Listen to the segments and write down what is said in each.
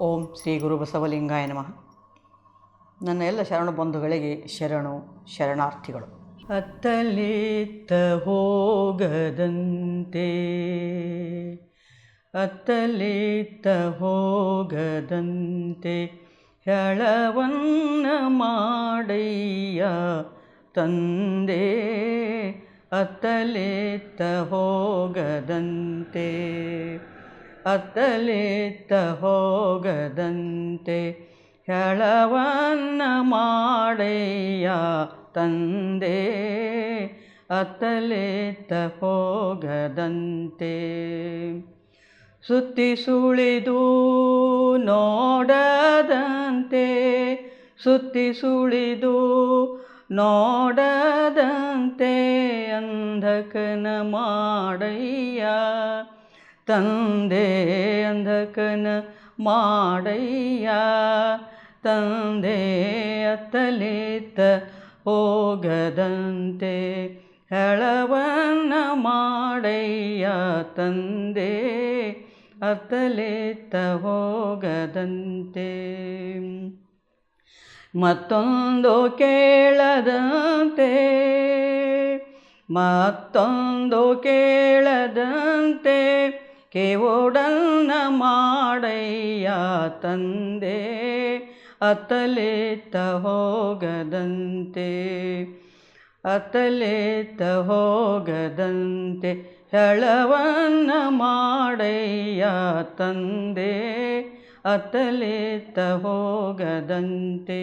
ಓಂ ಶ್ರೀ ಗುರು ಬಸವಲಿಂಗಾಯ ನಮಃ. ನನ್ನ ಎಲ್ಲ ಶರಣ ಬಂಧುಗಳಿಗೆ ಶರಣು ಶರಣಾರ್ಥಿಗಳು. ಅತ್ತಲಿತ್ತ ಹೋಗದಂತೆ ಅತ್ತಲಿತ್ತ ಹೋಗದಂತೆ ಹೆಳವನ್ನ ಮಾಡಯ್ಯ ತಂದೆ, ಅತ್ತಲಿತ್ತ ಹೋಗದಂತೆ. ಅತ್ತಲಿತ್ತ ಹೋಗದಂತೆ ಹೆಳವನ್ನ ಮಾಡಯ್ಯ ತಂದೆ. ಅತ್ತಲಿತ್ತ ಹೋಗದಂತೆ ಸುತ್ತಿ ಸುಳಿದು ನೋಡದಂತೆ, ಸುತ್ತಿ ಸುಳಿದು ನೋಡದಂತೆ ಅಂಧಕನ ಮಾಡಯ್ಯ ತಂದೆ ಅಂಧಕನ ಮಾಡಯ್ಯ. ತಂದೆ ಅತ್ತಲೇತ ಹೋಗದಂತೆ ಹೆಳವನ್ನ ಮಾಡಯ್ಯ. ತಂದೆ ಅತ್ತಲೇತ ಹೋಗದಂತೆ. ಮತ್ತೊಂದು ಕೇಳದಂತೆ ಮತ್ತೊಂದು ಕೇಳದಂತೆ. ಕೇವೋಡನ್ನ ಮಾಡಯ್ಯ ತಂದೆ ಅತಲೇತ ಹೋಗದಂತೆ ಅತಲೇತ ಹೋಗದಂತೆ ಹೆಳವನ್ನ ಮಾಡಯ್ಯ ತಂದೆ ಅತಲೇತ ಹೋಗದಂತೆ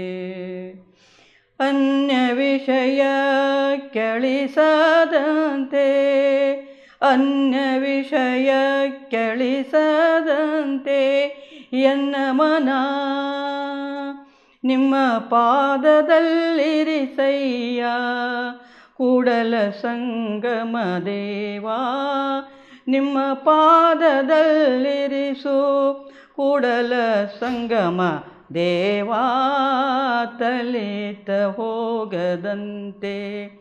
ಅನ್ಯ ವಿಷಯ ಕೆಳಿಸದಂತೆ ಅನ್ಯ ವಿಷಯ ಕೆಳಿಸದಂತೆ ಎನ್ನ ಮನ. ನಿಮ್ಮ ಪಾದದಲ್ಲಿರಿಸಯ್ಯ, ಕೂಡಲ ಸಂಗಮ ದೇವಾ. ನಿಮ್ಮ ಪಾದದಲ್ಲಿರಿಸು, ಕೂಡಲ ಸಂಗಮ ದೇವಾ. ತಲಿತ ಹೋಗದಂತೆ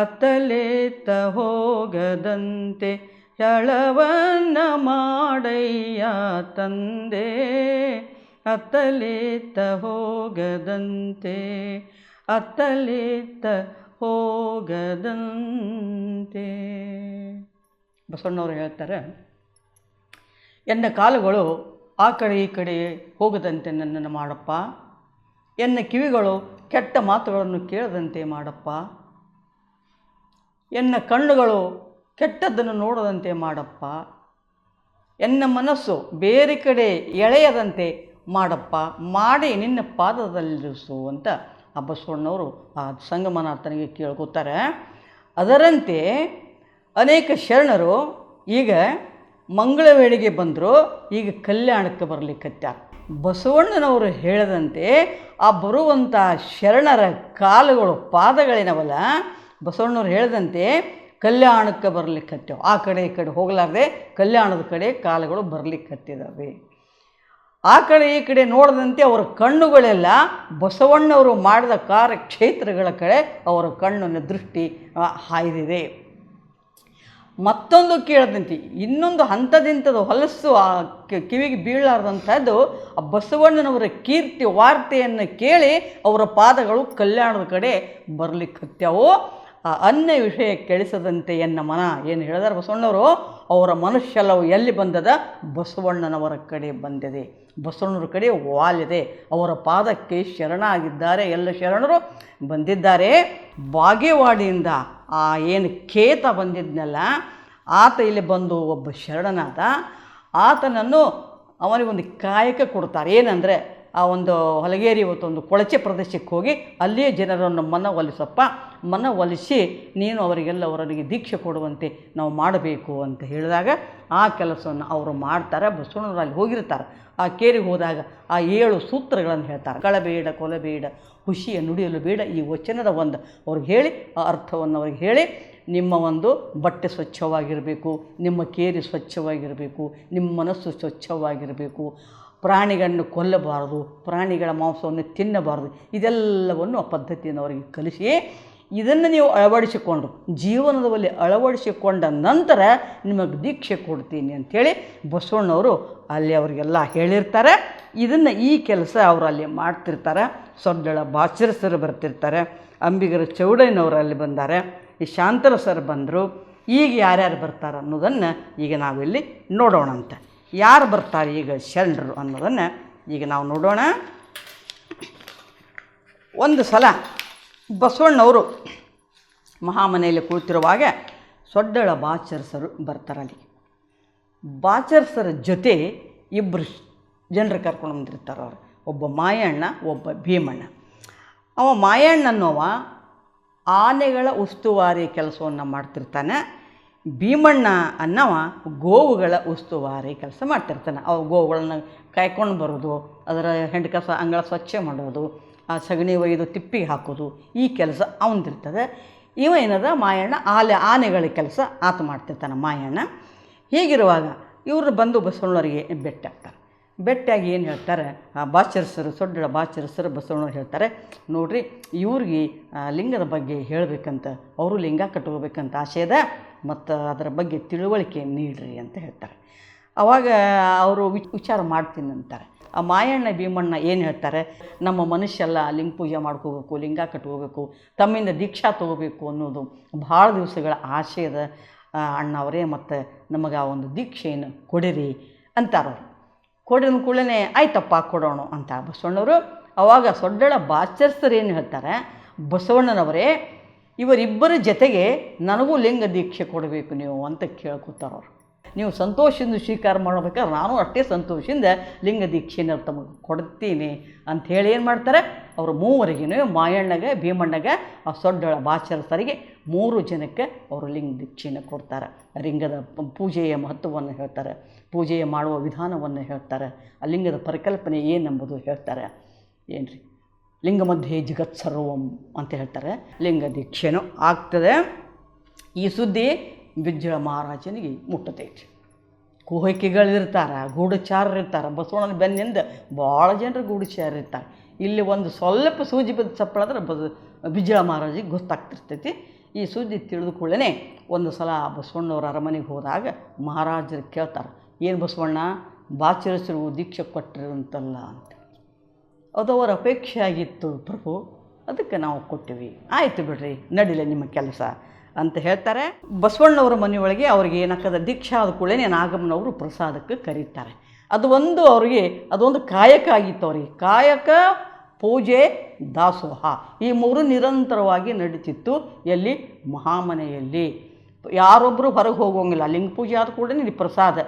ಅತ್ತಲಿತ್ತ ಹೋಗದಂತೆ ಚಳವನ್ನ ಮಾಡಯ್ಯ ತಂದೆ. ಅತ್ತಲೇತ ಹೋಗದಂತೆ ಅತ್ತಲೇತ ಹೋಗದಂತೆ. ಬಸವಣ್ಣವರು ಹೇಳ್ತಾರೆ, ಎನ್ನ ಕಾಲುಗಳು ಆ ಕಡೆ ಈ ಕಡೆ ಹೋಗದಂತೆ ನನ್ನನ್ನು ಮಾಡಪ್ಪ. ಎನ್ನ ಕಿವಿಗಳು ಕೆಟ್ಟ ಮಾತುಗಳನ್ನು ಕೇಳದಂತೆ ಮಾಡಪ್ಪ. ಎನ್ನ ಕಣ್ಣುಗಳು ಕೆಟ್ಟದ್ದನ್ನು ನೋಡದಂತೆ ಮಾಡಪ್ಪ. ಎನ್ನ ಮನಸ್ಸು ಬೇರೆ ಕಡೆ ಎಳೆಯದಂತೆ ಮಾಡಪ್ಪ. ಮಾಡಿ ನಿನ್ನ ಪಾದದಲ್ಲಿರಿಸು ಅಂತ ಆ ಬಸವಣ್ಣವರು ಆ ಸಂಗಮನಾರ್ಥನಿಗೆ ಕೇಳ್ಕೊತಾರೆ. ಅದರಂತೆ ಅನೇಕ ಶರಣರು ಈಗ ಮಂಗಳವೇಳೆಗೆ ಬಂದರು. ಈಗ ಕಲ್ಯಾಣಕ್ಕೆ ಬರಲಿಕ್ಕತ್ಯಾರ ಬಸವಣ್ಣನವರು ಹೇಳದಂತೆ ಆ ಬರುವಂಥ ಶರಣರ ಕಾಲುಗಳು ಪಾದಗಳೇನವಲ್ಲ ಬಸವಣ್ಣವ್ರು ಹೇಳಿದಂತೆ ಕಲ್ಯಾಣಕ್ಕೆ ಬರಲಿಕ್ಕತ್ತೇವೆ ಆ ಕಡೆ ಈ ಕಡೆ ಹೋಗಲಾರ್ದೆ ಕಲ್ಯಾಣದ ಕಡೆ ಕಾಲುಗಳು ಬರಲಿಕ್ಕತ್ತಿದ್ದಾವೆ ಆ ಕಡೆ ಈ ಕಡೆ ನೋಡದಂತೆ ಅವರ ಕಣ್ಣುಗಳೆಲ್ಲ ಬಸವಣ್ಣವರು ಮಾಡಿದ ಕಾರ್ಯಕ್ಷೇತ್ರಗಳ ಕಡೆ ಅವರ ಕಣ್ಣಿನ ದೃಷ್ಟಿ ಹಾಯ್ದಿದೆ. ಮತ್ತೊಂದು ಕೇಳದಂತೆ, ಇನ್ನೊಂದು ಹಂತದಿಂತದ ಹೊಲಸು, ಆ ಕಿವಿಗೆ ಬೀಳಲಾರ್ದಂಥದ್ದು ಆ ಬಸವಣ್ಣನವರ ಕೀರ್ತಿ ವಾರ್ತೆಯನ್ನು ಕೇಳಿ ಅವರ ಪಾದಗಳು ಕಲ್ಯಾಣದ ಕಡೆ ಬರಲಿಕ್ಕತ್ಯಾವು ಆ ಅನ್ಯ ವಿಷಯ ಕೆಳಿಸದಂತೆ ಎನ್ನ ಮನ. ಏನು ಹೇಳಿದಾರೆ ಬಸವಣ್ಣವರು? ಅವರ ಮನುಷ್ಯಲವು ಎಲ್ಲಿ ಬಂದದ? ಬಸವಣ್ಣನವರ ಕಡೆ ಬಂದಿದೆ. ಬಸವಣ್ಣರ ಕಡೆ ವಾಲಿದೆ. ಅವರ ಪಾದಕ್ಕೆ ಶರಣಾಗಿದ್ದಾರೆ. ಎಲ್ಲ ಶರಣರು ಬಂದಿದ್ದಾರೆ. ಬಾಗೇವಾಡಿಯಿಂದ ಆ ಏನು ಕೇತ ಬಂದಿದ್ನಲ್ಲ, ಆತ ಇಲ್ಲಿ ಬಂದು ಒಬ್ಬ ಶರಣನಾದ. ಆತನನ್ನು ಅವನಿಗೊಂದು ಕಾಯಕ ಕೊಡ್ತಾರೆ. ಏನಂದರೆ ಆ ಒಂದು ಹೊಲಗೇರಿ ಒಂದು ಕೊಳಚೆ ಪ್ರದೇಶಕ್ಕೆ ಹೋಗಿ ಅಲ್ಲಿಯೇ ಜನರನ್ನು ಮನವೊಲಿಸಪ್ಪ, ಮನವೊಲಿಸಿ ನೀನು ಅವರಿಗೆಲ್ಲ ಅವರಿಗೆ ದೀಕ್ಷೆ ಕೊಡುವಂತೆ ನಾವು ಮಾಡಬೇಕು ಅಂತ ಹೇಳಿದಾಗ ಆ ಕೆಲಸವನ್ನು ಅವರು ಮಾಡ್ತಾರೆ ಬಸವಣ್ಣವರು ಅಲ್ಲಿ ಹೋಗಿರ್ತಾರೆ. ಆ ಕೇರಿಗೆ ಹೋದಾಗ ಆ ಏಳು ಸೂತ್ರಗಳನ್ನು ಹೇಳ್ತಾರೆ. ಕಳಬೇಡ, ಕೊಲಬೇಡ ಖುಷಿಯ ನುಡಿಯಲು ಬೇಡ, ಈ ವಚನದ ಒಂದು ಅವ್ರಿಗೆ ಹೇಳಿ, ಆ ಅರ್ಥವನ್ನು ಅವ್ರಿಗೆ ಹೇಳಿ, ನಿಮ್ಮ ಒಂದು ಬಟ್ಟೆ ಸ್ವಚ್ಛವಾಗಿರಬೇಕು, ನಿಮ್ಮ ಕೇರಿ ಸ್ವಚ್ಛವಾಗಿರಬೇಕು, ನಿಮ್ಮ ಮನಸ್ಸು ಸ್ವಚ್ಛವಾಗಿರಬೇಕು. ಪ್ರಾಣಿಗಳನ್ನು ಕೊಲ್ಲಬಾರದು, ಪ್ರಾಣಿಗಳ ಮಾಂಸವನ್ನು ತಿನ್ನಬಾರದು, ಇದೆಲ್ಲವನ್ನು ಆ ಪದ್ಧತಿಯನ್ನು ಅವರಿಗೆ ಕಲಿಸಿ ಇದನ್ನು ನೀವು ಅಳವಡಿಸಿಕೊಂಡ್ರು. ಜೀವನದಲ್ಲಿ ಅಳವಡಿಸಿಕೊಂಡ ನಂತರ ನಿಮಗೆ ದೀಕ್ಷೆ ಕೊಡ್ತೀನಿ ಅಂಥೇಳಿ ಬಸವಣ್ಣವರು ಅಲ್ಲಿ ಅವರಿಗೆಲ್ಲ ಹೇಳಿರ್ತಾರೆ. ಇದನ್ನು ಈ ಕೆಲಸ ಅವರು ಅಲ್ಲಿ ಮಾಡ್ತಿರ್ತಾರೆ. ಸೊಡ್ಡಳ ಬಾಚರಸರು ಬರ್ತಿರ್ತಾರೆ. ಅಂಬಿಗರ ಚೌಡಯ್ಯನವರು ಅಲ್ಲಿ ಬಂದಾರೆ. ಈ ಶಾಂತರ ಸರ್ ಬಂದರು. ಈಗ ಯಾರ್ಯಾರು ಬರ್ತಾರೆ ಅನ್ನೋದನ್ನು ಈಗ ನಾವಿಲ್ಲಿ ನೋಡೋಣಂತೆ. ಯಾರು ಬರ್ತಾರೆ ಈಗ ಶರಣರು ಅನ್ನೋದನ್ನು ಈಗ ನಾವು ನೋಡೋಣ. ಒಂದು ಸಲ ಬಸವಣ್ಣವರು ಮಹಾಮನೆಯಲ್ಲಿ ಕುಳಿತಿರುವಾಗ ಸೊಡ್ಡಳ ಬಾಚರ್ಸರು ಬರ್ತಾರಲ್ಲಿ. ಬಾಚರ್ಸರ ಜೊತೆ ಇಬ್ಬರು ಜನರು ಕರ್ಕೊಂಡು ಬಂದಿರ್ತಾರೆ ಅವರು. ಒಬ್ಬ ಮಾಯಣ್ಣ, ಒಬ್ಬ ಭೀಮಣ್ಣ. ಅವ ಮಾಯಣ್ಣ ಅನ್ನೋವ ಆನೆಗಳ ಉಸ್ತುವಾರಿ ಕೆಲಸವನ್ನು ಮಾಡ್ತಿರ್ತಾನೆ. ಭೀಮಣ್ಣ ಅನ್ನವ ಗೋವುಗಳ ಉಸ್ತುವಾರಿ ಕೆಲಸ ಮಾಡ್ತಿರ್ತಾನೆ. ಅವು ಗೋವುಗಳನ್ನ ಕಾಯ್ಕೊಂಡು ಬರೋದು, ಅದರ ಹೆಂಡ ಕಸ, ಅಂಗಳ ಸ್ವಚ್ಛ ಮಾಡೋದು, ಆ ಸಗಣಿ ಒಯ್ದು ತಿಪ್ಪಿಗೆ ಹಾಕೋದು, ಈ ಕೆಲಸ ಅವನದಿರ್ತದೆ. ಇವ ಏನದ, ಮಾಯಣ್ಣ ಆಲೆ, ಆನೆಗಳ ಕೆಲಸ ಆತ ಮಾಡ್ತಿರ್ತಾನೆ ಮಾಯಣ್ಣ. ಹೀಗಿರುವಾಗ ಇವರು ಬಂದು ಬಸವಣ್ಣವರಿಗೆ ಭೇಟಿ ಆಗ್ತಾರೆ ಭೇಟಿಯಾಗಿ ಏನು ಹೇಳ್ತಾರೆ, ಆ ಬಾಚರಸರು, ಸೊಡ್ಡ ಬಾಚರಸರು ಬಸವಣ್ಣವ್ರು ಹೇಳ್ತಾರೆ, ನೋಡ್ರಿ ಇವ್ರಿಗೆ ಲಿಂಗದ ಬಗ್ಗೆ ಹೇಳಬೇಕಂತ, ಅವರು ಲಿಂಗ ಕಟ್ಕೋಬೇಕಂತ ಆಶಯದ ಮತ್ತು ಅದರ ಬಗ್ಗೆ ತಿಳುವಳಿಕೆ ನೀಡ್ರಿ ಅಂತ ಹೇಳ್ತಾರೆ. ಅವಾಗ ಅವರು ವಿಚ್, ವಿಚಾರ ಮಾಡ್ತೀನಿ ಅಂತಾರೆ. ಆ ಮಾಯಣ್ಣ ಭೀಮಣ್ಣ ಏನು ಹೇಳ್ತಾರೆ? ನಮ್ಮ ಮನುಷ್ಯಲ್ಲ ಲಿಂಗ ಪೂಜೆ ಮಾಡ್ಕೋಬೇಕು, ಲಿಂಗ ಕಟ್ಕೋಬೇಕು, ತಮ್ಮಿಂದ ದೀಕ್ಷಾ ತೊಗೋಬೇಕು ಅನ್ನೋದು ಭಾಳ ದಿವಸಗಳ ಆಶಯದ ಅಣ್ಣವರೇ ಮತ್ತು ನಮಗೆ ಆ ಒಂದು ದೀಕ್ಷೆಯನ್ನು ಕೊಡಿರಿ ಅಂತಾರವ್ರು ಕೊಡಿದ ಕೂಡಲೇ ಆಯ್ತಪ್ಪ, ಕೊಡೋಣ ಅಂತ ಬಸವಣ್ಣವರು. ಅವಾಗ ಸೊಡ್ಡಳ ಬಾಚರ್ಸರು ಏನು ಹೇಳ್ತಾರೆ? ಬಸವಣ್ಣನವರೇ ಇವರಿಬ್ಬರ ಜೊತೆಗೆ ನನಗೂ ಲಿಂಗ ದೀಕ್ಷೆ ಕೊಡಬೇಕು ನೀವು ಅಂತ ಕೇಳ್ಕೊತಾರವ್ರು ನೀವು ಸಂತೋಷದಿಂದ ಸ್ವೀಕಾರ ಮಾಡ್ಬೇಕಾದ್ರೆ ನಾನು ಅಷ್ಟೇ ಸಂತೋಷದಿಂದ ಲಿಂಗ ದೀಕ್ಷೆನ ತಮಗೆ ಕೊಡ್ತೀನಿ ಅಂಥೇಳಿ ಏನು ಮಾಡ್ತಾರೆ? ಅವರು ಮೂವರಿಗೂ ಮಾಯಣ್ಣಗೆ, ಭೀಮಣ್ಣಗೆ, ಆ ಸೊಡ್ಡಳ ಬಾಚರಸರಿಗೆ ಮೂರು ಜನಕ್ಕೆ ಅವರು ಲಿಂಗ ದೀಕ್ಷೆನ ಕೊಡ್ತಾರೆ. ಲಿಂಗದ ಪೂಜೆಯ ಮಹತ್ವವನ್ನು ಹೇಳ್ತಾರೆ. ಪೂಜೆಯ ಮಾಡುವ ವಿಧಾನವನ್ನು ಹೇಳ್ತಾರೆ. ಆ ಲಿಂಗದ ಪರಿಕಲ್ಪನೆ ಏನೆಂಬುದು ಹೇಳ್ತಾರೆ. ಏನು ರೀ ಲಿಂಗ ಮಧ್ಯೆ ಜಗತ್ ಸರ್ವಂ ಅಂತ ಹೇಳ್ತಾರೆ. ಲಿಂಗ ದೀಕ್ಷೆನೂ ಆಗ್ತದೆ. ಈ ಸುದ್ದಿ ಬಿಜ್ಜಳ ಮಹಾರಾಜನಿಗೆ ಮುಟ್ಟತೈತಿ. ಕುಹಕಿಗಳಿರ್ತಾರೆ ಗೂಢಚಾರರಿರ್ತಾರೆ, ಬಸವಣ್ಣನ ಬೆನ್ನಿಂದ ಭಾಳ ಜನರು ಗೂಢಚಾರರಿರ್ತಾರೆ. ಇಲ್ಲಿ ಒಂದು ಸ್ವಲ್ಪ ಸೂಜಿ ಬಿದ್ದ ಚಪ್ಪಳಾದ್ರೆ ಬ ಬಿಜ್ಜಳ ಮಹಾರಾಜಿಗೆ ಗೊತ್ತಾಗ್ತಿರ್ತೈತಿ. ಈ ಸುದ್ದಿ ತಿಳಿದುಕೊಳ್ಳೇ ಒಂದು ಸಲ ಬಸವಣ್ಣವ್ರ ಅರಮನೆಗೆ ಹೋದಾಗ ಮಹಾರಾಜರು ಕೇಳ್ತಾರೆ, ಏನು ಬಸವಣ್ಣ, ಬಾಚರಿಸರು ದೀಕ್ಷೆ ಕೊಟ್ಟಿರಂತಲ್ಲ ಅಂತ. ಅದು ಅವರ ಅಪೇಕ್ಷೆ ಆಗಿತ್ತು ಪ್ರಭು. ಅದಕ್ಕೆ ನಾವು ಕೊಟ್ಟಿವಿ. ಆಯಿತು ಬಿಡ್ರಿ, ನಡಿಲೆ ನಿಮ್ಮ ಕೆಲಸ ಅಂತ ಹೇಳ್ತಾರೆ. ಬಸವಣ್ಣವರ ಮನೆಯೊಳಗೆ ಅವ್ರಿಗೆ ಏನಕ್ಕದ ದೀಕ್ಷಾ ಆದ ಕೂಡಲೇ ನಾಗಮ್ಮನವರು ಪ್ರಸಾದಕ್ಕೆ ಕರೀತಾರೆ. ಅದು ಒಂದು ಅವರಿಗೆ, ಅದೊಂದು ಕಾಯಕ ಆಗಿತ್ತು ಅವ್ರಿಗೆ. ಕಾಯಕ, ಪೂಜೆ, ದಾಸೋಹ ಈ ಮೂರು ನಿರಂತರವಾಗಿ ನಡೀತಿತ್ತು ಎಲ್ಲಿ? ಮಹಾಮನೆಯಲ್ಲಿ. ಯಾರೊಬ್ಬರು ಹೊರಗೆ ಹೋಗೋಂಗಿಲ್ಲ ಲಿಂಗ ಪೂಜೆ ಆದ ಕೂಡಲೇ ಇಲ್ಲಿ ಪ್ರಸಾದ.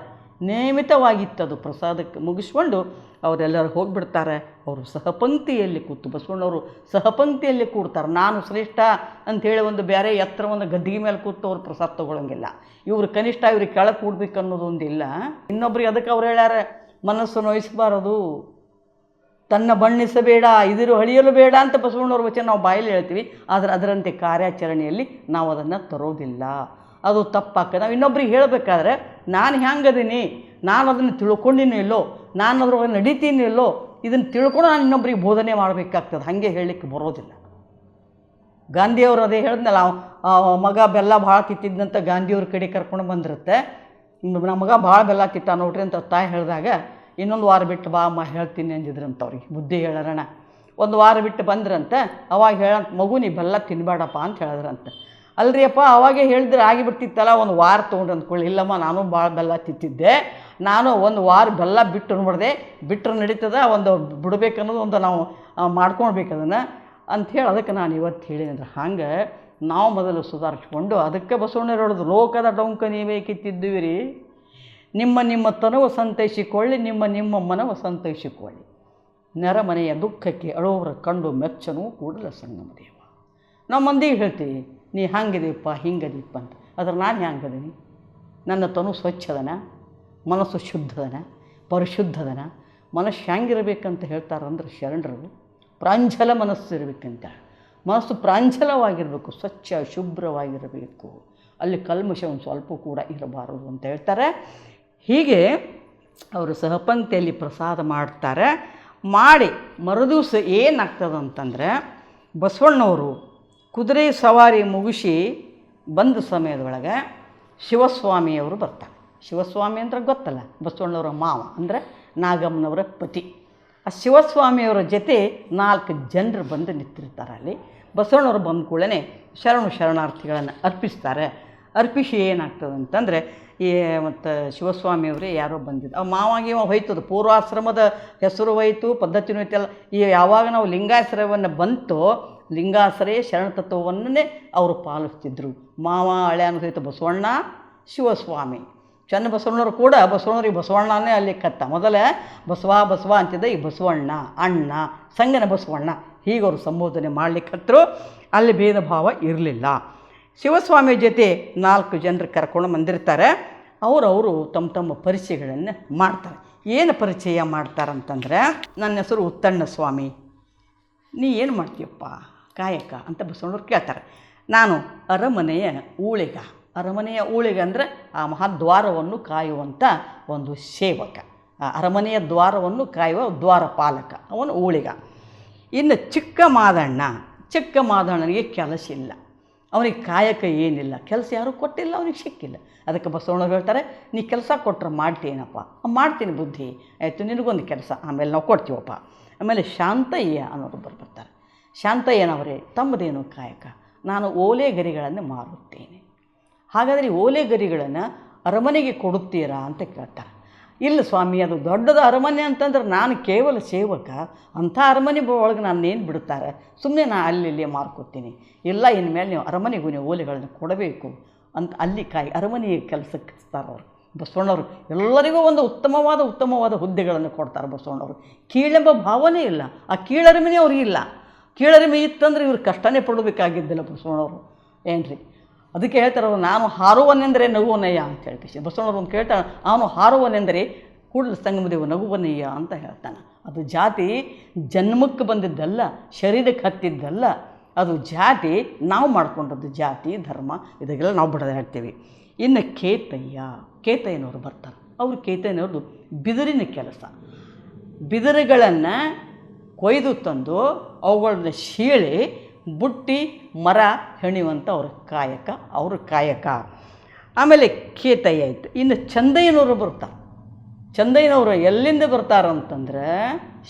ನಿಯಮಿತವಾಗಿತ್ತದು ಪ್ರಸಾದಕ್ಕೆ ಮುಗಿಸ್ಕೊಂಡು ಅವರೆಲ್ಲರೂ ಹೋಗಿಬಿಡ್ತಾರೆ. ಅವರು ಸಹಪಂಕ್ತಿಯಲ್ಲಿ ಕೂತು ಬಸ್ಕೊಂಡವರು ಸಹಪಂಕ್ತಿಯಲ್ಲಿ ಕೂಡ್ತಾರೆ. ನಾನು ಶ್ರೇಷ್ಠ ಅಂಥೇಳಿ ಒಂದು ಬೇರೆ ಎತ್ತರ ಒಂದು ಗದ್ದಿಗೆ ಮೇಲೆ ಕೂತು ಅವ್ರು ಪ್ರಸಾದ ತೊಗೊಳಂಗಿಲ್ಲ. ಇವರು ಕನಿಷ್ಠ ಇವ್ರಿಗೆ ಕೆಳಗೆ ಕೂಡ್ಬೇಕು ಅನ್ನೋದೊಂದಿಲ್ಲ. ಇನ್ನೊಬ್ರಿಗೆ ಅದಕ್ಕೆ ಅವ್ರು ಹೇಳ್ಯಾರ, ಮನಸ್ಸು ನೋಯಿಸಬಾರದು. ತನ್ನ ಬಣ್ಣಿಸಬೇಡ, ಇದಿರು ಹಳಿಯಲು ಬೇಡ ಅಂತ ಬಸವಣ್ಣವ್ರ ವಚನ ನಾವು ಬಾಯಲ್ಲಿ ಹೇಳ್ತೀವಿ. ಆದರೆ ಅದರಂತೆ ಕಾರ್ಯಾಚರಣೆಯಲ್ಲಿ ನಾವು ಅದನ್ನು ತರೋದಿಲ್ಲ. ಅದು ತಪ್ಪಾಗ್ತದೆ. ನಾವು ಇನ್ನೊಬ್ರಿಗೆ ಹೇಳಬೇಕಾದ್ರೆ, ನಾನು ಹೆಂಗದೀನಿ ನಾನು ಅದನ್ನು ತಿಳ್ಕೊಂಡಿನೋ ಇಲ್ಲೋ? ನಾನು ಅದ್ರೊಳಗೆ ನಡೀತೀನಿ ಇಲ್ಲೋ? ಇದನ್ನು ತಿಳ್ಕೊಂಡು ನಾನು ಇನ್ನೊಬ್ರಿಗೆ ಬೋಧನೆ ಮಾಡಬೇಕಾಗ್ತದೆ. ಹಾಗೆ ಹೇಳಲಿಕ್ಕೆ ಬರೋದಿಲ್ಲ. ಗಾಂಧಿಯವರು ಅದೇ ಹೇಳಿದ್ನಲ್ಲ ಮಗ ಬೆಲ್ಲ ಭಾಳ ಕಿತ್ತಿದ್ದಂತ ಗಾಂಧಿಯವ್ರ ಕಡೆ ಕರ್ಕೊಂಡು ಬಂದಿರುತ್ತೆ. ನಮ್ಮ ಮಗ ಭಾಳ ಬೆಲ್ಲ ಕಿತ್ತ ನೋಡ್ರಿ ಅಂತ ತಾಯಿ ಹೇಳಿದಾಗ, ಇನ್ನೊಂದು ವಾರ ಬಿಟ್ಟು ಬಾ ಅಮ್ಮ ಹೇಳ್ತೀನಿ ಅಂದಿದ್ರಂತ ಅವ್ರಿಗೆ. ಬುದ್ಧಿ ಹೇಳೋಣ ಒಂದು ವಾರ ಬಿಟ್ಟು ಬಂದ್ರಂತೆ, ಅವಾಗ ಹೇಳಂತ, ಮಗು, ನೀ ಬೆಲ್ಲ ತಿನ್ನಬೇಡಪ್ಪ ಅಂತ ಹೇಳಿದ್ರಂತೆ. ಅಲ್ರಿ ಅಪ್ಪ ಅವಾಗೇ ಹೇಳಿದ್ರೆ ಆಗಿಬಿಡ್ತಿತ್ತಲ್ಲ ಒಂದು ವಾರ ತೊಗೊಂಡು ಅಂದ್ಕೊಳ್ಳಿ. ಇಲ್ಲಮ್ಮ, ನಾನು ಭಾಳ ಬೆಲ್ಲ ತಿಂತಿದ್ದೆ. ನಾನು ಒಂದು ವಾರ ಬೆಲ್ಲ ಬಿಟ್ಟು ನೋಡಿದೆ ಬಿಟ್ಟರೆ ನಡೀತದ, ಒಂದು ಬಿಡ್ಬೇಕನ್ನೋದು ಒಂದು ನಾವು ಮಾಡ್ಕೊಳ್ಬೇಕು ಅದನ್ನು ಅಂಥೇಳಿ ಅದಕ್ಕೆ ನಾನು ಇವತ್ತು ಹೇಳಿದ್ರೆ ಹಂಗೆ ನಾವು ಮೊದಲು ಸುಧಾರಿಸ್ಕೊಂಡು ಅದಕ್ಕೆ ಬಸವಣ್ಣರು ಹೇಳೋದು, ಲೋಕದ ಡೊಂಕ ನೀವೇ ಕಿತ್ತಿದ್ದೀವಿ ರೀ ನಿಮ್ಮ ನಿಮ್ಮ ತನವು ಸಂತೈಸಿಕೊಳ್ಳಿ, ನಿಮ್ಮ ನಿಮ್ಮ ಮನವ ಸಂತೈಸಿಕೊಳ್ಳಿ. ನೆರಮನೆಯ ದುಃಖಕ್ಕೆ ಅಳುವರ ಕಂಡು ಮೆಚ್ಚನು ಕೂಡಲ ಸಂಗಮ ದೇವ. ನಮ್ಮ ಮಂದಿಗೆ ಹೇಳ್ತೀವಿ ನೀ ಹಂಗಿದೀಪ್ಪ ಹಿಂಗದೀಪ್ಪ ಅಂತ. ಅದ್ರ ನಾನು ಹೆಂಗದೀನಿ ನನ್ನ ತನು ಸ್ವಚ್ಛದನ, ಮನಸ್ಸು ಶುದ್ಧದನ, ಪರಿಶುದ್ಧದನ, ಮನಸ್ಸು ಹ್ಯಾಂಗಿರಬೇಕಂತ ಹೇಳ್ತಾರಂದ್ರೆ ಶರಣರು, ಪ್ರಾಂಜಲ ಮನಸ್ಸು ಇರಬೇಕಂತ. ಮನಸ್ಸು ಪ್ರಾಂಜಲವಾಗಿರಬೇಕು, ಸ್ವಚ್ಛ, ಶುಭ್ರವಾಗಿರಬೇಕು. ಅಲ್ಲಿ ಕಲ್ಮಶ ಒಂದು ಸ್ವಲ್ಪ ಕೂಡ ಇರಬಾರದು ಅಂತ ಹೇಳ್ತಾರೆ. ಹೀಗೆ ಅವರು ಸಹಪಂಕ್ತಿಯಲ್ಲಿ ಪ್ರಸಾದ ಮಾಡ್ತಾರೆ. ಮಾಡಿ ಮರುದಿವಸ ಏನಾಗ್ತದೆ ಅಂತಂದರೆ ಬಸವಣ್ಣವರು ಕುದುರೆ ಸವಾರಿ ಮುಗಿಸಿ ಬಂದ ಸಮಯದೊಳಗೆ ಶಿವಸ್ವಾಮಿಯವರು ಬರ್ತಾರೆ. ಶಿವಸ್ವಾಮಿ ಅಂದ್ರೆ ಗೊತ್ತಲ್ಲ, ಬಸವಣ್ಣವರ ಮಾವ ಅಂದರೆ ನಾಗಮ್ಮನವರ ಪತಿ. ಆ ಶಿವಸ್ವಾಮಿಯವರ ಜೊತೆ ನಾಲ್ಕು ಜನರು ಬಂದು ನಿಂತಿರ್ತಾರೆ ಅಲ್ಲಿ. ಬಸವಣ್ಣವರು ಬಂದ ಕೂಡಲೇ ಶರಣು ಶರಣಾರ್ಥಿಗಳನ್ನು ಅರ್ಪಿಸ್ತಾರೆ. ಅರ್ಪಿಸಿ ಏನಾಗ್ತದೆ ಅಂತಂದರೆ, ಈ ಮತ್ತು ಶಿವಸ್ವಾಮಿಯವರೇ ಯಾರೋ ಬಂದಿದ್ದು ಆ ಮಾವಾಗಿ ಹೋಯ್ತದ, ಪೂರ್ವಾಶ್ರಮದ ಹೆಸರು ಹೋಯ್ತು, ಪದ್ಧತಿನೂ ಐತಲ್ಲ ಈ ಯಾವಾಗ ನಾವು ಲಿಂಗಾಶ್ರಮವನ್ನು ಬಂತೋ ಲಿಂಗಾಶ್ರಯ ಶರಣ ತತ್ವವನ್ನೇ ಅವರು ಪಾಲಿಸ್ತಿದ್ದರು ಮಾವ, ಹಳೆಯನ ಸಹಿತ ಬಸವಣ್ಣ, ಶಿವಸ್ವಾಮಿ. ಚೆನ್ನ ಬಸವಣ್ಣರು ಕೂಡ ಬಸವಣ್ಣವ್ರಿಗೆ ಬಸವಣ್ಣನೇ ಅಲ್ಲಿ ಕತ್ತ. ಮೊದಲೇ ಬಸವ ಬಸವ ಅಂತಿದ್ದ ಈ ಬಸವಣ್ಣ, ಅಣ್ಣ, ಸಂಗನ ಬಸವಣ್ಣ. ಹೀಗೆ ಅವರು ಸಂಬೋಧನೆ ಮಾಡ್ಲಿಕ್ಕತ್ತರು ಅಲ್ಲಿ ಭೇದ ಭಾವ ಇರಲಿಲ್ಲ. ಶಿವಸ್ವಾಮಿ ಜೊತೆ ನಾಲ್ಕು ಜನರು ಕರ್ಕೊಂಡು ಬಂದಿರ್ತಾರೆ. ಅವರವರು ತಮ್ಮ ತಮ್ಮ ಪರಿಚಯಗಳನ್ನು ಮಾಡ್ತಾರೆ. ಏನು ಪರಿಚಯ ಮಾಡ್ತಾರಂತಂದರೆ, ನನ್ನ ಹೆಸರು ಉತ್ತಣ್ಣ ಸ್ವಾಮಿ ನೀ ಏನು ಮಾಡ್ತೀಯಪ್ಪ? ಕಾಯಕ ಅಂತ ಬಸವಣ್ಣವ್ರು ಕೇಳ್ತಾರೆ. ನಾನು ಅರಮನೆಯ ಊಳಿಗ. ಅರಮನೆಯ ಊಳಿಗ ಅಂದರೆ ಆ ಮಹಾದ್ವಾರವನ್ನು ಕಾಯುವಂಥ ಒಂದು ಸೇವಕ. ಆ ಅರಮನೆಯ ದ್ವಾರವನ್ನು ಕಾಯುವ ದ್ವಾರಪಾಲಕ. ಅವನು ಊಳಿಗ. ಇನ್ನು ಚಿಕ್ಕ ಮಾದಣ್ಣ, ಚಿಕ್ಕ ಮಾದಣ್ಣನಿಗೆ ಕೆಲಸ ಇಲ್ಲ. ಅವನಿಗೆ ಕಾಯಕ ಏನಿಲ್ಲ. ಕೆಲಸ ಯಾರೂ ಕೊಟ್ಟಿಲ್ಲ, ಅವನಿಗೆ ಸಿಕ್ಕಿಲ್ಲ. ಅದಕ್ಕೆ ಬಸವಣ್ಣವ್ರು ಹೇಳ್ತಾರೆ, ನೀ ಕೆಲಸ ಕೊಟ್ಟರೆ ಮಾಡ್ತೀನಪ್ಪ. ಮಾಡ್ತೀನಿ ಬುದ್ಧಿ. ಆಯಿತು, ನಿನಗೊಂದು ಕೆಲಸ. ಆಮೇಲೆ ನಾವು ಕೊಡ್ತೀವಪ್ಪ. ಆಮೇಲೆ ಶಾಂತಯ್ಯ ಅನ್ನೋರು ಬರ್ತಾರೆ ಶಾಂತಯ್ಯನವರೇ, ತಮ್ಮದೇನು ಕಾಯಕ? ನಾನು ಓಲೆ ಗರಿಗಳನ್ನು ಮಾರುತ್ತೇನೆ. ಹಾಗಾದರೆ ಓಲೆ ಗರಿಗಳನ್ನು ಅರಮನೆಗೆ ಕೊಡುತ್ತೀರಾ ಅಂತ ಕೇಳ್ತಾರೆ. ಇಲ್ಲ ಸ್ವಾಮಿ, ಅದು ದೊಡ್ಡದು ಅರಮನೆ ಅಂತಂದ್ರೆ ನಾನು ಕೇವಲ ಸೇವಕ, ಅಂಥ ಅರಮನೆ ಒಳಗೆ ನಾನೇನು ಏನು ಬಿಡುತ್ತಾರೆ? ಸುಮ್ಮನೆ ನಾನು ಅಲ್ಲಿ ಇಲ್ಲಿ ಮಾರ್ಕೋತೀನಿ ಇಲ್ಲ, ಇನ್ಮೇಲೆ ನೀವು ಅರಮನೆಗೂ ನೀವು ಓಲೆಗಳನ್ನು ಕೊಡಬೇಕು ಅಂತ ಅಲ್ಲಿ ಕಾಯಿ, ಅರಮನೆಯ ಕೆಲಸಕ್ಕೆ ಅವರು. ಬಸವಣ್ಣವರು ಎಲ್ಲರಿಗೂ ಒಂದು ಉತ್ತಮವಾದ ಉತ್ತಮವಾದ ಹುದ್ದೆಗಳನ್ನು ಕೊಡ್ತಾರೆ ಬಸವಣ್ಣವರು. ಕೀಳೆಂಬ ಭಾವನೆ ಇಲ್ಲ. ಆ ಕೀಳರಮನೆ ಅವ್ರಿಗಿಲ್ಲ ಕೀಳರಿಮೆ ಇತ್ತಂದ್ರೆ ಇವ್ರು ಕಷ್ಟನೇ ಪಡಬೇಕಾಗಿದ್ದಿಲ್ಲ ಬಸವಣ್ಣವರು. ಏನ್ರಿ? ಅದಕ್ಕೆ ಹೇಳ್ತಾರೆ ನಾನು ಹಾರುವನೆಂದರೆ ನಗುವನಯ್ಯ ಅಂತ ಹೇಳ್ತೀವಿ ಬಸವಣ್ಣವ್ರು ಒಂದು ಕೇಳ್ತಾನೆ, ಅವನು ಹಾರುವನೆಂದರೆ ಕೂಡಲ ಸಂಗಮದೇವ, ನಗುವನಯ್ಯ ಅಂತ ಹೇಳ್ತಾನೆ. ಅದು ಜಾತಿ ಜನ್ಮಕ್ಕೆ ಬಂದಿದ್ದಲ್ಲ, ಶರೀರಕ್ಕೆ ಹತ್ತಿದ್ದಲ್ಲ, ಅದು ಜಾತಿ ನಾವು ಮಾಡ್ಕೊಂಡದ್ದು ಜಾತಿ, ಧರ್ಮ, ಇದಕ್ಕೆಲ್ಲ ನಾವು ಬಿಡದೆ ಹೇಳ್ತೀವಿ. ಇನ್ನು ಕೇತಯ್ಯ, ಕೇತಯ್ಯನವರು ಬರ್ತಾರೆ. ಅವರು ಕೇತಯ್ಯನವ್ರದ್ದು ಬಿದಿರಿನ ಕೆಲಸ. ಬಿದಿರುಗಳನ್ನು ಕೊಯ್ದು ತಂದು ಅವುಗಳನ್ನ ಶೀಳಿ ಬುಟ್ಟಿ, ಮರ ಹೆಣಿಯುವಂಥ ಅವ್ರ ಕಾಯಕ ಅವ್ರ ಕಾಯಕ. ಆಮೇಲೆ ಕೇತಯ್ಯ ಆಯಿತು ಇನ್ನು ಚಂದಯ್ಯನವರು ಬರ್ತಾರೆ. ಚಂದಯ್ಯನವರು ಎಲ್ಲಿಂದ ಬರ್ತಾರಂತಂದ್ರೆ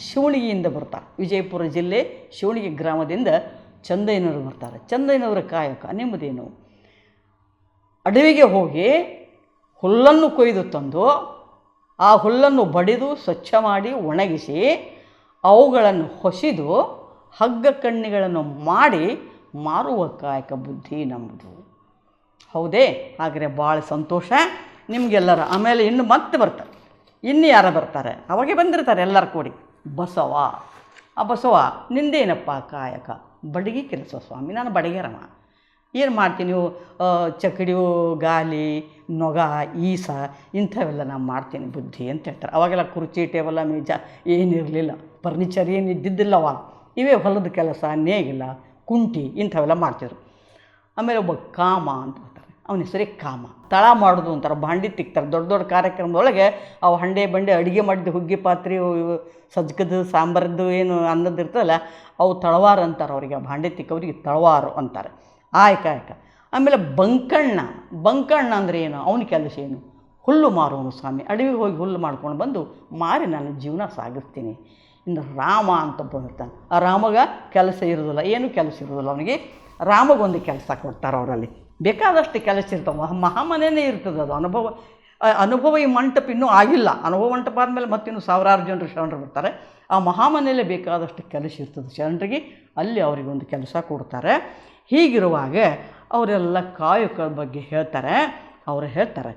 ಶಿವಣಿಗೆಯಿಂದ ಬರ್ತಾರೆ. ವಿಜಯಪುರ ಜಿಲ್ಲೆ ಶಿವಣಿಗೆ ಗ್ರಾಮದಿಂದ ಚಂದಯ್ಯನವರು ಬರ್ತಾರೆ. ಚಂದಯ್ಯನವರ ಕಾಯಕ ನಿಮ್ಮದೇನು ಅಡವಿಗೆ ಹೋಗಿ ಹುಲ್ಲನ್ನು ಕೊಯ್ದು ತಂದು ಆ ಹುಲ್ಲನ್ನು ಬಡಿದು ಸ್ವಚ್ಛ ಮಾಡಿ ಒಣಗಿಸಿ ಅವುಗಳನ್ನು ಹೊಸಿದು ಹಗ್ಗ ಕಣ್ಣಿಗಳನ್ನು ಮಾಡಿ ಮಾರುವ ಕಾಯಕ ಬುದ್ಧಿ ನಮ್ಮದು ಹೌದೇ? ಹಾಗಾದರೆ ಭಾಳ ಸಂತೋಷ. ನಿಮಗೆಲ್ಲರ ಆಮೇಲೆ ಇನ್ನು ಮತ್ತೆ ಬರ್ತಾರೆ. ಇನ್ನು ಯಾರು ಬರ್ತಾರೆ? ಅವಾಗೆ ಬಂದಿರ್ತಾರೆ ಎಲ್ಲರೂ ಕೂಡಿ. ಬಸವ. ಆ ಬಸವ, ನಿಂದೇನಪ್ಪ ಕಾಯಕ? ಬಡಗಿ ಕೆಲಸ ಸ್ವಾಮಿ, ನಾನು ಬಡಗೇರಮ್ಮ ಏನು ಮಾಡ್ತೀನಿ ನೀವು? ಚಕಡಿಯು ಗಾಲಿ, ನೊಗ, ಈಸ ಇಂಥವೆಲ್ಲ ನಾನು ಮಾಡ್ತೀನಿ ಬುದ್ಧಿ ಅಂತ ಹೇಳ್ತಾರೆ. ಅವಾಗೆಲ್ಲ ಕುರ್ಚಿ, ಟೇಬಲ್ ಮೇಜ ಏನಿರಲಿಲ್ಲ. ಫರ್ನಿಚರ್ ಏನು ಇದ್ದಿದ್ದಿಲ್ಲವ? ಇವೇ ಹೊಲದ ಕೆಲಸ ನೇಗಿಲ್ಲ ಕುಂಟಿ ಇಂಥವೆಲ್ಲ ಮಾಡ್ತಿದ್ರು. ಆಮೇಲೆ ಒಬ್ಬ ಕಾಮ ಅಂತ ಬರ್ತಾರೆ ಅವನ ಹೆಸರೇ ಕಾಮ. ತಳ ಮಾಡೋದು ಅಂತಾರೆ ಭಾಂಡಿ ತಿಕ್ತಾರೆ. ದೊಡ್ಡ ದೊಡ್ಡ ಕಾರ್ಯಕ್ರಮದೊಳಗೆ ಅವು ಹಂಡೆ ಬಂಡೆ ಅಡುಗೆ ಮಾಡಿದ್ದು ಹುಗ್ಗಿ ಪಾತ್ರೆ ಸಜ್ಕದ ಸಾಂಬಾರದ್ದು, ಏನು ಅನ್ನೋದು ಇರ್ತದಲ್ಲ, ಅವು ತಳವಾರ ಅಂತಾರೆ ಅವರಿಗೆ. ಭಾಂಡೆ ತಿಕ್ಕವ್ರಿಗೆ ತಳವಾರು ಅಂತಾರೆ. ಆಯ್ಕೆ, ಆಯ್ಕ. ಆಮೇಲೆ ಬಂಕಣ್ಣ. ಬಂಕಣ್ಣ ಅಂದರೆ ಏನು? ಅವನ ಕೆಲಸ ಏನು? ಹುಲ್ಲು ಮಾರುವನು ಸ್ವಾಮಿ. ಅಡವಿಗೆ ಹೋಗಿ ಹುಲ್ಲು ಮಾಡ್ಕೊಂಡು ಬಂದು ಮಾರಿ ನಾನು ಜೀವನ ಸಾಗಿಸ್ತೀನಿ. ಇನ್ನು ರಾಮ ಅಂತ ಬಂದಿರ್ತಾನೆ. ಆ ರಾಮಗ ಕೆಲಸ ಇರೋದಿಲ್ಲ, ಏನೂ ಕೆಲಸ ಇರೋದಿಲ್ಲ ಅವನಿಗೆ. ರಾಮಗೊಂದು ಕೆಲಸ ಕೊಡ್ತಾರೆ ಅವರಲ್ಲಿ. ಬೇಕಾದಷ್ಟು ಕೆಲಸ ಇರ್ತಾವೆ ಮಹಾಮನೆಯೇ ಇರ್ತದೆ ಅದು. ಅನುಭವ ಅನುಭವ ಈ ಮಂಟಪ ಇನ್ನೂ ಆಗಿಲ್ಲ. ಅನುಭವ ಮಂಟಪ ಆದಮೇಲೆ ಮತ್ತಿನ್ನು ಸಾವಿರಾರು ಜನರು ಶರಣರು ಬರ್ತಾರೆ. ಆ ಮಹಾಮನೆಯಲ್ಲೇ ಬೇಕಾದಷ್ಟು ಕೆಲಸ ಇರ್ತದೆ. ಶರಣರಿಗೆ ಅಲ್ಲಿ ಅವರಿಗೊಂದು ಕೆಲಸ ಕೊಡ್ತಾರೆ. ಹೀಗಿರುವಾಗ ಅವರೆಲ್ಲ ಕಾಯಕದ ಬಗ್ಗೆ ಹೇಳ್ತಾರೆ. ಅವರು ಹೇಳ್ತಾರೆ,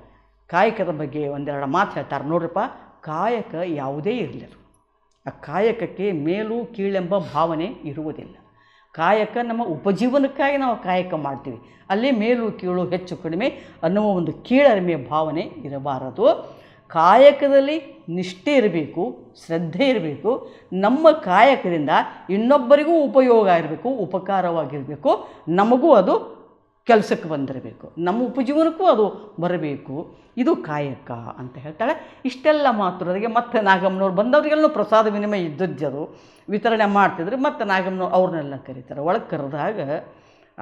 ಕಾಯಕದ ಬಗ್ಗೆ ಒಂದೆರಡು ಮಾತು ಹೇಳ್ತಾರೆ. ನೋಡ್ರಪ್ಪ, ಕಾಯಕ ಯಾವುದೇ ಇರಲಿ ಅದು ಆ ಕಾಯಕಕ್ಕೆ ಮೇಲು ಕೀಳೆಂಬ ಭಾವನೆ ಇರುವುದಿಲ್ಲ. ಕಾಯಕ ನಮ್ಮ ಉಪಜೀವನಕ್ಕಾಗಿ ನಾವು ಕಾಯಕ ಮಾಡ್ತೀವಿ. ಅಲ್ಲಿ ಮೇಲು ಕೀಳು ಹೆಚ್ಚು ಕಡಿಮೆ ಅನ್ನುವ ಒಂದು ಕೀಳರಿಮೆಯ ಭಾವನೆ ಇರಬಾರದು. ಕಾಯಕದಲ್ಲಿ ನಿಷ್ಠೆ ಇರಬೇಕು, ಶ್ರದ್ಧೆ ಇರಬೇಕು. ನಮ್ಮ ಕಾಯಕದಿಂದ ಇನ್ನೊಬ್ಬರಿಗೂ ಉಪಯೋಗ ಇರಬೇಕು ಉಪಕಾರವಾಗಿರಬೇಕು. ನಮಗೂ ಅದು ಕೆಲಸಕ್ಕೆ ಬಂದಿರಬೇಕು. ನಮ್ಮ ಉಪಜೀವನಕ್ಕೂ ಅದು ಬರಬೇಕು. ಇದು ಕಾಯಕ ಅಂತ ಹೇಳ್ತಾಳೆ. ಇಷ್ಟೆಲ್ಲ ಅದಕ್ಕೆ ಮತ್ತೆ ನಾಗಮ್ಮನವ್ರು ಬಂದವರಿಗೆಲ್ಲೂ ಪ್ರಸಾದ ವಿನಿಮಯ ಇದ್ದದ್ದು ವಿತರಣೆ ಮಾಡ್ತಿದ್ರು, ಮತ್ತು ನಾಗಮ್ಮನವ್ರು ಅವ್ರನ್ನೆಲ್ಲ ಕರೀತಾರೆ. ಒಳಗೆ ಕರೆದಾಗ,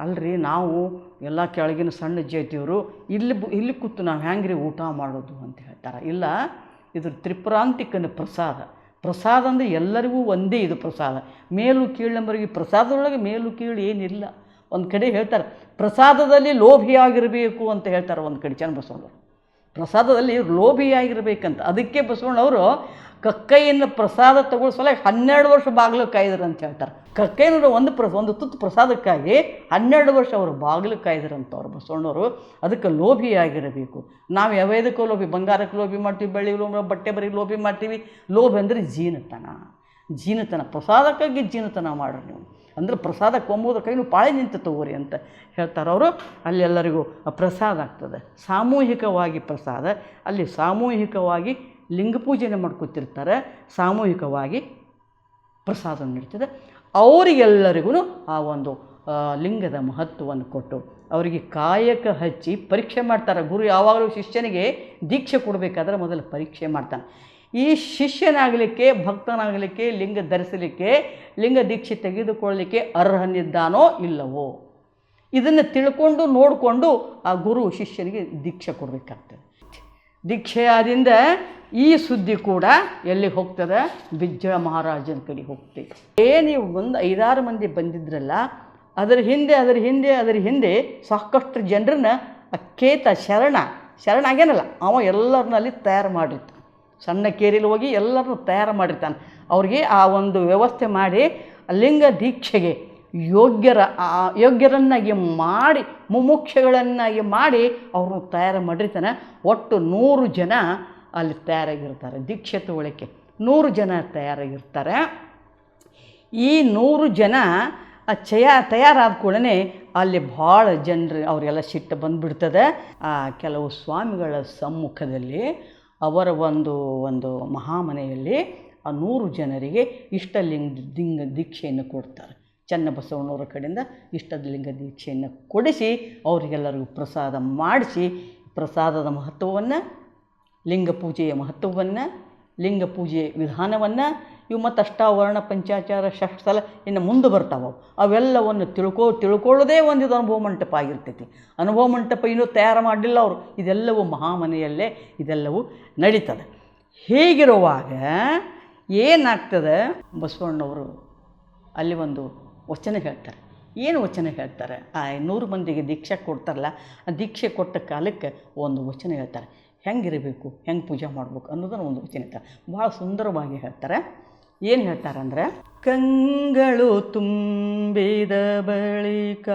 ಅಲ್ರಿ, ನಾವು ಎಲ್ಲ ಕೆಳಗಿನ ಸಣ್ಣ ಜೈತಿಯವರು ಇಲ್ಲಿ ಇಲ್ಲಿ ಕೂತು ನಾವು ಹೆಂಗ್ರಿ ಊಟ ಮಾಡೋದು? ಅಂತ ಹೇಳ್ತಾರೆ. ಇಲ್ಲ, ಇದ್ರ ತ್ರಿಪುರಾಂತಿಕನ ಪ್ರಸಾದ. ಪ್ರಸಾದ ಅಂದರೆ ಎಲ್ಲರಿಗೂ ಒಂದೇ ಇದು ಪ್ರಸಾದ. ಮೇಲು ಕೀಳಂಬರಿಗೆ ಪ್ರಸಾದದೊಳಗೆ ಮೇಲು, ಕೀಳು ಏನಿಲ್ಲ. ಒಂದು ಕಡೆ ಹೇಳ್ತಾರೆ, ಪ್ರಸಾದದಲ್ಲಿ ಲೋಭಿಯಾಗಿರಬೇಕು ಅಂತ ಹೇಳ್ತಾರೆ ಒಂದು ಕಡೆ ಚನ್ನಬಸವಣ್ಣವರು ಪ್ರಸಾದದಲ್ಲಿ ಲೋಭಿಯಾಗಿರಬೇಕಂತ. ಅದಕ್ಕೆ ಬಸವಣ್ಣವರು ಕಕ್ಕೈಯನ್ನು ಪ್ರಸಾದ ತಗೊಳಿಸಲ ಸಲ ಹನ್ನೆರಡು ವರ್ಷ ಬಾಗಿಲು ಕಾಯ್ದರು ಅಂತ ಹೇಳ್ತಾರೆ. ಕಕ್ಕೈನವರು ಒಂದು ಪ್ರ, ಒಂದು ತುತ್ತು ಪ್ರಸಾದಕ್ಕಾಗಿ ಹನ್ನೆರಡು ವರ್ಷ ಅವರು ಬಾಗಿಲು ಕಾಯ್ದರಂತ ಅವರು ಬಸವಣ್ಣವರು. ಅದಕ್ಕೆ ಲೋಭಿಯಾಗಿರಬೇಕು. ನಾವು ಯಾವ್ಯಾವುದಕ್ಕೂ ಲೋಭಿ, ಬಂಗಾರಕ್ಕೆ ಲೋಭಿ ಮಾಡ್ತೀವಿ ಬೆಳ್ಳಿ ಲೋಭ, ಬಟ್ಟೆ ಬರೀ ಲೋಭಿ ಮಾಡ್ತೀವಿ. ಲೋಭ ಅಂದರೆ ಜೀನತನ. ಜೀನತನ. ಪ್ರಸಾದಕ್ಕಾಗಿ ಜೀನತನ ಮಾಡ್ರಿ ನೀವು. ಅಂದ್ರೆ ಪ್ರಸಾದ ಕೊಂಬುದಕ್ಕಾಗಿ ನೀವು ಪಾಳೆ ನಿಂತು ತಗೋರಿ ಅಂತ ಹೇಳ್ತಾರೆ ಅವರು. ಅಲ್ಲಿ ಎಲ್ಲರಿಗೂ ಪ್ರಸಾದ ಆಗ್ತದೆ. ಸಾಮೂಹಿಕವಾಗಿ ಪ್ರಸಾದ. ಅಲ್ಲಿ ಸಾಮೂಹಿಕವಾಗಿ ಲಿಂಗ ಪೂಜೆನೆ ಮಾಡ್ಕೊತಿರ್ತಾರೆ. ಸಾಮೂಹಿಕವಾಗಿ ಪ್ರಸಾದ ನಡೀತದೆ. ಅವರಿಗೆಲ್ಲರಿಗೂ ಆ ಒಂದು ಲಿಂಗದ ಮಹತ್ವವನ್ನು ಕೊಟ್ಟು ಅವರಿಗೆ ಕಾಯಕ ಹಚ್ಚಿ ಪರೀಕ್ಷೆ ಮಾಡ್ತಾರೆ. ಗುರು ಯಾವಾಗಲೂ ಶಿಷ್ಯನಿಗೆ ದೀಕ್ಷೆ ಕೊಡಬೇಕಾದ್ರೆ ಮೊದಲು ಪರೀಕ್ಷೆ ಮಾಡ್ತಾನೆ. ಈ ಶಿಷ್ಯನಾಗಲಿಕ್ಕೆ, ಭಕ್ತನಾಗಲಿಕ್ಕೆ, ಲಿಂಗ ಧರಿಸಲಿಕ್ಕೆ, ಲಿಂಗ ದೀಕ್ಷೆ ತೆಗೆದುಕೊಳ್ಳಲಿಕ್ಕೆ ಅರ್ಹನಿದ್ದಾನೋ ಇಲ್ಲವೋ? ಇದನ್ನು ತಿಳ್ಕೊಂಡು ನೋಡಿಕೊಂಡು ಆ ಗುರು ಶಿಷ್ಯನಿಗೆ ದೀಕ್ಷೆ ಕೊಡಬೇಕಾಗ್ತದೆ. ದೀಕ್ಷೆಯಾದಿಂದ ಈ ಸುದ್ದಿ ಕೂಡ ಎಲ್ಲಿ ಹೋಗ್ತದೆ? ಬಿಜ್ಜಳ ಮಹಾರಾಜನ ಕಡೆ ಹೋಗ್ತದೆ. ಏ, ನೀವು ಒಂದು ಐದಾರು ಮಂದಿ ಬಂದಿದ್ರಲ್ಲ, ಅದರ ಹಿಂದೆ ಅದರ ಹಿಂದೆ ಅದರ ಹಿಂದೆ ಸಾಕಷ್ಟು ಜನರನ್ನ ಅಕ್ಕೇತ ಕೇತ ಶರಣ ಶರಣ ಆಗೇನಲ್ಲ ಅವ ಎಲ್ಲರನ್ನಲ್ಲಿ ತಯಾರು ಮಾಡಿರ್ತಾನೆ. ಸಣ್ಣ ಕೇರಿಲಿ ಹೋಗಿ ಎಲ್ಲರನ್ನೂ ತಯಾರು ಮಾಡಿರ್ತಾನೆ. ಅವ್ರಿಗೆ ಆ ಒಂದು ವ್ಯವಸ್ಥೆ ಮಾಡಿ ಲಿಂಗ ದೀಕ್ಷೆಗೆ ಯೋಗ್ಯರ ಯೋಗ್ಯರನ್ನಾಗಿ ಮಾಡಿ, ಮುಮುಕ್ಷಗಳನ್ನಾಗಿ ಮಾಡಿ ಅವ್ರನ್ನ ತಯಾರು ಮಾಡಿರ್ತಾನೆ. ಒಟ್ಟು ನೂರು ಜನ ಅಲ್ಲಿ ತಯಾರಾಗಿರ್ತಾರೆ ದೀಕ್ಷೆ ತಗೊಳ್ಳಿಕ್ಕೆ ನೂರು ಜನ ತಯಾರಾಗಿರ್ತಾರೆ. ಈ ನೂರು ಜನ ಚಯ, ತಯಾರಾದ ಕೂಡಲೇ ಅಲ್ಲಿ ಭಾಳ ಜನರು ಅವರೆಲ್ಲ ಸಿಟ್ಟು ಬಂದುಬಿಡ್ತದೆ. ಆ, ಕೆಲವು ಸ್ವಾಮಿಗಳ ಸಮ್ಮುಖದಲ್ಲಿ ಅವರ ಒಂದು ಒಂದು ಮಹಾಮನೆಯಲ್ಲಿ ಆ ನೂರು ಜನರಿಗೆ ಇಷ್ಟಲಿಂಗ ಲಿಂಗ ದೀಕ್ಷೆಯನ್ನು ಕೊಡ್ತಾರೆ. ಚನ್ನಬಸವಣ್ಣವರ ಕಡೆಯಿಂದ ಇಷ್ಟಲಿಂಗ ದೀಕ್ಷೆಯನ್ನು ಕೊಡಿಸಿ ಅವರಿಗೆಲ್ಲರಿಗೂ ಪ್ರಸಾದ ಮಾಡಿಸಿ, ಪ್ರಸಾದದ ಮಹತ್ವವನ್ನು, ಲಿಂಗ ಪೂಜೆಯ ಮಹತ್ವವನ್ನು, ಲಿಂಗ ಪೂಜೆ ವಿಧಾನವನ್ನು ಇವು ಮತ್ತು ಅಷ್ಟಾವರಣ ಪಂಚಾಚಾರ ಷಷ್ಠಲ ಇನ್ನು ಮುಂದೆ ಬರ್ತಾವೆ ಅವೆಲ್ಲವನ್ನು ತಿಳ್ಕೊ, ತಿಳ್ಕೊಳ್ಳೋದೇ ಒಂದು ಇದು ಅನುಭವ ಮಂಟಪ ಆಗಿರ್ತೈತಿ. ಅನುಭವ ಮಂಟಪ ಇನ್ನೂ ತಯಾರು ಮಾಡಲಿಲ್ಲ ಅವರು. ಇದೆಲ್ಲವೂ ಮಹಾಮನೆಯಲ್ಲೇ ಇದೆಲ್ಲವೂ ನಡೀತದೆ. ಹೀಗಿರುವಾಗ ಏನಾಗ್ತದೆ? ಬಸವಣ್ಣವರು ಅಲ್ಲಿ ಒಂದು ವಚನ ಹೇಳ್ತಾರೆ. ಏನು ವಚನ ಹೇಳ್ತಾರೆ? ಆ ನೂರು ಮಂದಿಗೆ ದೀಕ್ಷೆ ಕೊಡ್ತಾರಲ್ಲ, ಆ ದೀಕ್ಷೆ ಕೊಟ್ಟ ಕಾಲಕ್ಕೆ ಒಂದು ವಚನ ಹೇಳ್ತಾರೆ. ಹೆಂಗಿರಬೇಕು? ಹೆಂಗೆ ಪೂಜೆ ಮಾಡ್ಬೇಕು ಅನ್ನೋದನ್ನು ಒಂದು ವಚನ ಹೇಳ್ತಾರೆ. ಭಾಳ ಸುಂದರವಾಗಿ ಹೇಳ್ತಾರೆ. ಏನು ಹೇಳ್ತಾರಂದ್ರೆ ಕಂಗಳು ತುಂಬಿದ ಬಳಿಕ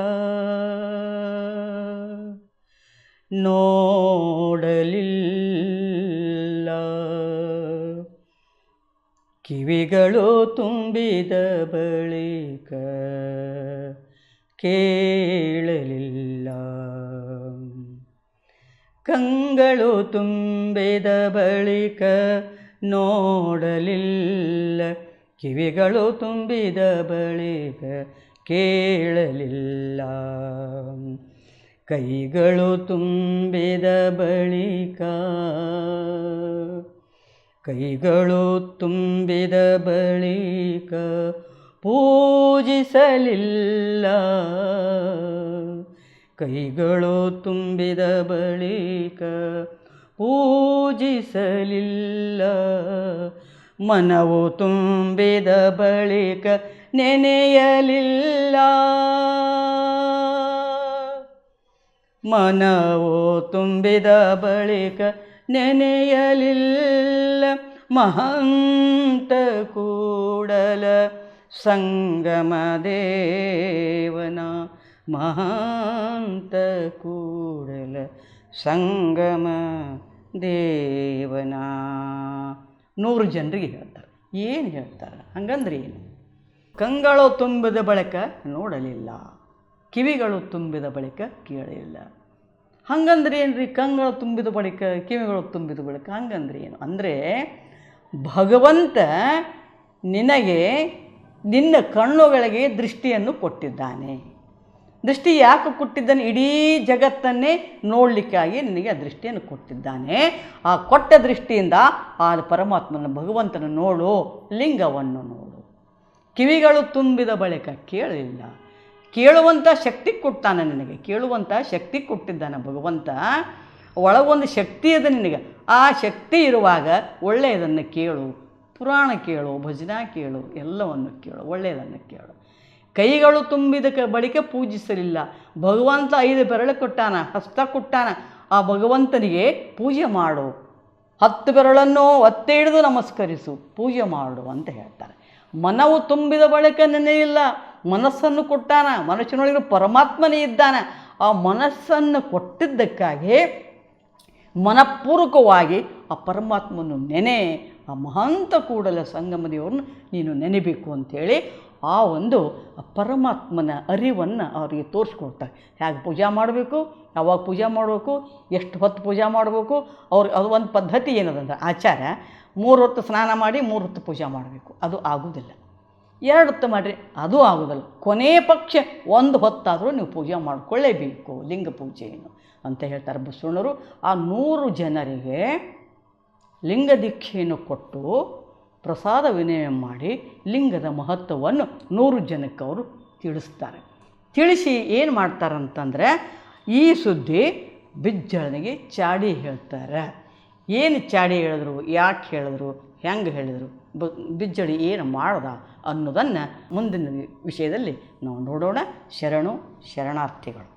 ನೋಡಲಿಲ್ಲ. ಕಿವಿಗಳು ತುಂಬಿದ ಬಳಿಕ ಕೇಳಲಿಲ್ಲ. ಕಂಗಳು ತುಂಬಿದ ಬಳಿಕ ನೋಡಲಿಲ್ಲ. ಕಿವಿಗಳು ತುಂಬಿದ ಬಳಿಕ ಕೇಳಲಿಲ್ಲ. ಕೈಗಳು ತುಂಬಿದ ಬಳಿಕ ಕೈಗಳು ತುಂಬಿದ ಬಳಿಕ ಪೂಜಿಸಲಿಲ್ಲ. ಕೈಗಳು ತುಂಬಿದ ಬಳಿಕ ಪೂಜಿಸಲಿಲ್ಲ. ಮನವು ತುಂಬಿದ ಬಳಿಕ ನೆನೆಯಲಿಲ್ಲ. ಮನವು ತುಂಬಿದ ಬಳಿಕ ನೆನೆಯಲಿಲ್ಲ. ಮಹಂತ ಕೂಡಲ ಸಂಗಮ ದೇವನ ಮಹಾಂತ ಕೂಡಲ ಸಂಗಮ ದೇವನ. ನೂರು ಜನರಿಗೆ ಹೇಳ್ತಾರೆ. ಏನು ಹೇಳ್ತಾರೆ? ಹಂಗಂದ್ರೆ ಏನು? ಕಂಗಳು ತುಂಬಿದ ಬಳಿಕ ನೋಡಲಿಲ್ಲ. ಕಿವಿಗಳು ತುಂಬಿದ ಬಳಿಕ ಕೇಳಲಿಲ್ಲ. ಹಂಗಂದ್ರೆ ಏನು ರೀ ಕಂಗಳು ತುಂಬಿದ ಬಳಿಕ, ಕಿವಿಗಳು ತುಂಬಿದ ಬಳಿಕ ಹಂಗಂದ್ರೆ ಏನು? ಅಂದರೆ ಭಗವಂತ ನಿನಗೆ ನಿನ್ನ ಕಣ್ಣುಗಳಿಗೆ ದೃಷ್ಟಿಯನ್ನು ಕೊಟ್ಟಿದ್ದಾನೆ. ದೃಷ್ಟಿ ಯಾಕೆ ಕೊಟ್ಟಿದ್ದಾನೆ? ಇಡೀ ಜಗತ್ತನ್ನೇ ನೋಡಲಿಕ್ಕಾಗಿ ನಿನಗೆ ಆ ದೃಷ್ಟಿಯನ್ನು ಕೊಟ್ಟಿದ್ದಾನೆ. ಆ ಕೊಟ್ಟ ದೃಷ್ಟಿಯಿಂದ ಆ ಪರಮಾತ್ಮನ ಭಗವಂತನ ನೋಡು, ಲಿಂಗವನ್ನು ನೋಡು. ಕಿವಿಗಳು ತುಂಬಿದ ಬಳಿಕ ಕೇಳಲಿಲ್ಲ ಕೇಳುವಂಥ ಶಕ್ತಿ ಕೊಟ್ಟಾನೆ ನಿನಗೆ? ಕೇಳುವಂಥ ಶಕ್ತಿ ಕೊಟ್ಟಿದ್ದಾನೆ ಭಗವಂತ? ಒಳಗೊಂದು ಶಕ್ತಿ ಇದೆ ನಿನಗೆ. ಆ ಶಕ್ತಿ ಇರುವಾಗ ಒಳ್ಳೆಯದನ್ನು ಕೇಳು. ಪುರಾಣ ಕೇಳು, ಭಜನಾ ಕೇಳು, ಎಲ್ಲವನ್ನು ಕೇಳು, ಒಳ್ಳೆಯದನ್ನು ಕೇಳು. ಕೈಗಳು ತುಂಬಿದ ಕ ಬಳಿಕ ಪೂಜಿಸಲಿಲ್ಲ. ಭಗವಂತ ಐದು ಬೆರಳು ಕೊಟ್ಟಾನ, ಹಸ್ತ ಕೊಟ್ಟಾನ. ಆ ಭಗವಂತನಿಗೆ ಪೂಜೆ ಮಾಡು. ಹತ್ತು ಬೆರಳನ್ನು ಒತ್ತೆ ಹಿಡಿದು ನಮಸ್ಕರಿಸು, ಪೂಜೆ ಮಾಡು ಅಂತ ಹೇಳ್ತಾರೆ. ಮನವು ತುಂಬಿದ ಬಳಿಕ ನೆನೆಯಿಲ್ಲ, ಮನಸ್ಸನ್ನು ಕೊಟ್ಟಾನ. ಮನುಷ್ಯನೊಳಗೆ ಪರಮಾತ್ಮನೇ ಇದ್ದಾನೆ. ಆ ಮನಸ್ಸನ್ನು ಕೊಟ್ಟಿದ್ದಕ್ಕಾಗಿ ಮನಪೂರ್ವಕವಾಗಿ ಆ ಪರಮಾತ್ಮನು ನೆನೆ, ಆ ಮಹಾಂತ ಕೂಡಲ ಸಂಗಮ ನೀನು ನೆನೆಬೇಕು ಅಂಥೇಳಿ ಆ ಒಂದು ಪರಮಾತ್ಮನ ಅರಿವನ್ನು ಅವರಿಗೆ ತೋರಿಸ್ಕೊಡ್ತಾರೆ. ಹೇಗೆ ಪೂಜೆ ಮಾಡಬೇಕು? ಯಾವಾಗ ಪೂಜೆ ಮಾಡಬೇಕು? ಎಷ್ಟು ಹೊತ್ತು ಪೂಜೆ ಮಾಡಬೇಕು? ಅವ್ರು ಅದು ಒಂದು ಪದ್ಧತಿ ಏನದಂದ್ರೆ ಆಚಾರ, ಮೂರು ಹೊತ್ತು ಸ್ನಾನ ಮಾಡಿ ಮೂರು ಹೊತ್ತು ಪೂಜೆ ಮಾಡಬೇಕು. ಅದು ಆಗುವುದಿಲ್ಲ. ಎರಡು ಹೊತ್ತು ಮಾಡಿರಿ, ಅದು ಆಗೋದಿಲ್ಲ ಕೊನೆ ಪಕ್ಷ ಒಂದು ಹೊತ್ತಾದರೂ ನೀವು ಪೂಜೆ ಮಾಡಿಕೊಳ್ಳೇಬೇಕು, ಲಿಂಗ ಪೂಜೆಯನ್ನು ಅಂತ ಹೇಳ್ತಾರೆ ಬಸವಣ್ಣರು. ಆ ನೂರು ಜನರಿಗೆ ಲಿಂಗ ದೀಕ್ಷೆಯನ್ನು ಕೊಟ್ಟು ಪ್ರಸಾದ ವಿನಿಮಯ ಮಾಡಿ ಲಿಂಗದ ಮಹತ್ವವನ್ನು ನೂರು ಜನಕ್ಕೆ ಅವರು ತಿಳಿಸ್ತಾರೆ. ತಿಳಿಸಿ ಏನು ಮಾಡ್ತಾರಂತಂದರೆ ಈ ಸುದ್ದಿ ಬಿಜ್ಜಳನಿಗೆ ಚಾಡಿ ಹೇಳ್ತಾರೆ. ಏನು ಚಾಡಿ ಹೇಳಿದ್ರು, ಯಾಕೆ ಹೇಳಿದ್ರು, ಹೆಂಗೆ ಹೇಳಿದರು, ಬ, ಬಿಜ್ಜಳಿ ಏನು ಮಾಡ್ದ ಅನ್ನೋದನ್ನು ಮುಂದಿನ ವಿಷಯದಲ್ಲಿ ನಾವು ನೋಡೋಣ. ಶರಣು, ಶರಣಾರ್ಥಿಗಳು.